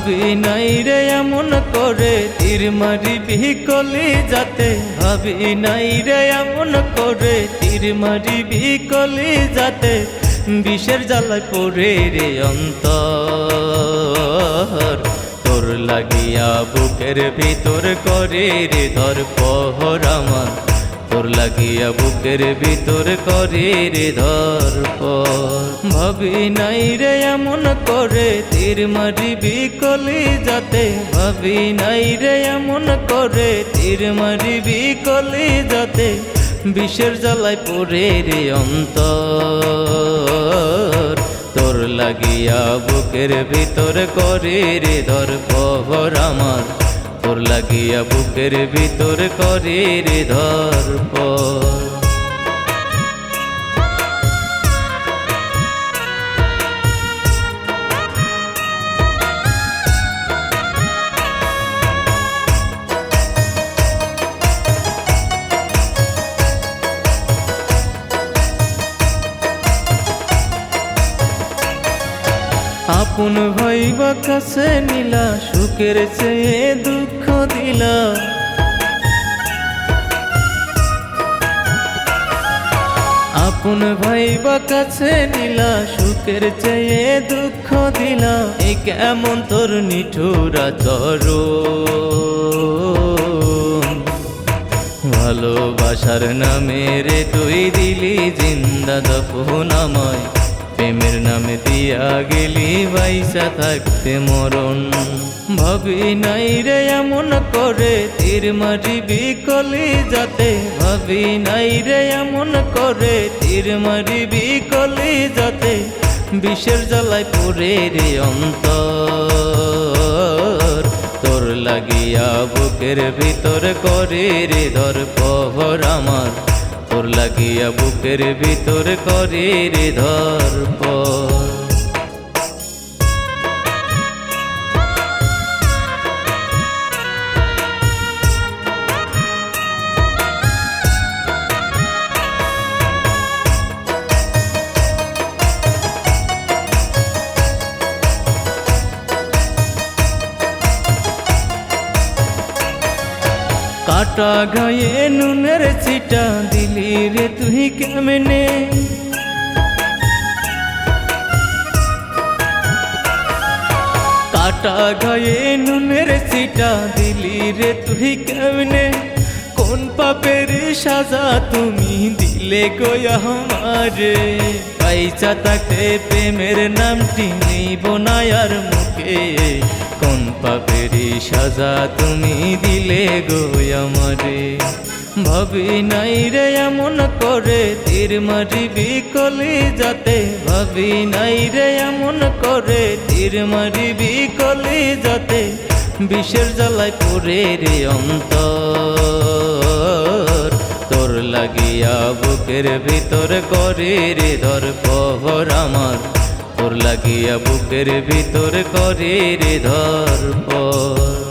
ভাবি নাই রে এমন করে, তীর মারিবি কলি যাতে ভাবি নাই রে এমন করে, তীর মারিবি কলি যাতে বিষের জ্বালায় পড়ে রে অন্তর। তোর লাগিয়া বুকের ভিতর করে রে ধর পহর আমার। তোর লাগিয়া বুকের ভিতর করে রে ধর পর। ভাবি নাই রে এমন করে, তীর মারিবি কলি যাতে ভাবি নাই রে এমন করে, তীর মারিবি কলি যাতে বিষের জ্বালায় পড়ে রে অন্তর। তোর লাগিয়া বুকের ভিতর করে রে ধর পহর আমার তোর লাগিয়া বুকের ভিতর করে রে ধর পর আপন ভাইবা কাছে নিলা, সুখের চেয়ে দুঃখ দিলা। আপন ভাইবা কাছে নিলা, সুখের চেয়ে দুঃখ দিলা। এই কেমন তোর নিঠুরা চর ভালোবাসার নামে রে তুই দিলি জিন্দা দফন আমায়। নামে দিয়া গেলি, বাইসা থাকতে মরণ। ভাবি নাই রে এমন করে, তীর মারিবি কলি যাতে। ভাবি নাই রে এমন করে, তীর মারিবি কলি যাতে। বিষের জ্বালায় পড়ে রে অন্তর। তোর লাগিয়া বুকের ভিতর করে রে ধর পহর আমার। তোর লাগিয়া বুকের ভিতর করে রে ধর কাটা গায়ে নুনের ছিটা দিলি রে তুই কেমনে কাটা গায়ে নুনের ছিটা দিলি রে তুই কেমনে কোন পাপের সাজা তুমি দিলে গো আমারে পয়সা তাকে, প্রেমের নামটি নিব না মুখে। কোন পাপের সাজা তুমি দিলে গো আমারে? ভাবি নাই রে এমন করে, তীর মারিবি কলি যাতে। ভাবি নাই রে এমন করে, তীর মারিবি কলি যাতে। বিষের জ্বালায় পড়ে রে অন্তর। তোর লাগিয়া বুকের ভিতর করে রে ধর পহর আমার। তোর লাগিয়া বুকের ভিতর করে রে ধর পর